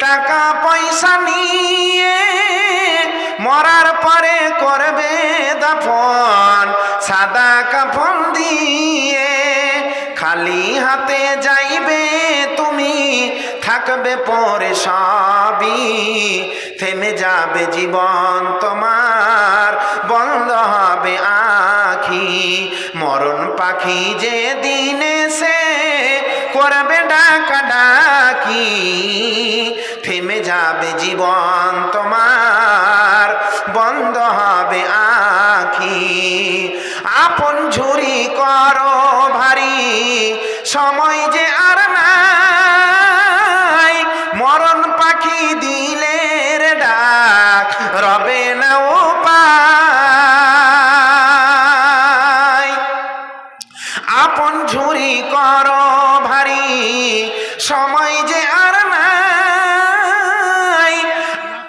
টাকা পয়সা নিয়ে মরার পরে করবে দাফন, সাদা কাফন দিয়ে খালি হাতে যাইবে তুমি, থাকবে পরে সবই, থেমে যাবে জীবন তোমার, বন্ধ হবে আখি, মরণ পাখি যে দিনে সে করবে ডাকা ডাকি বন্ধ হবে আখি। আপন ঝুরি করো ভারী। সময় যে আর নাই। মরণ পাখি দিলের ডাক, রবে না ও আপন ঝুরি কর ভারী। সময় যে আর নাই।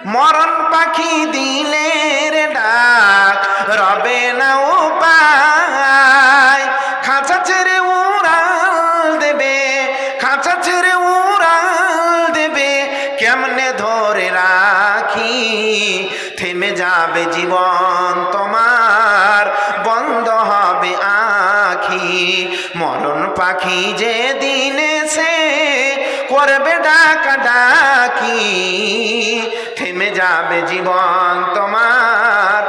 মরণ পাখি দিলের ছেড়ে উড়াল দেবে, কেমনে ধরে রাখি? থেমে যাবে জীবন তোমার, বন্ধ হবে আখি। মরণ পাখি যে দিনে সে করবে ডাকা ডাকি। থেমে যাবে জীবন তোমার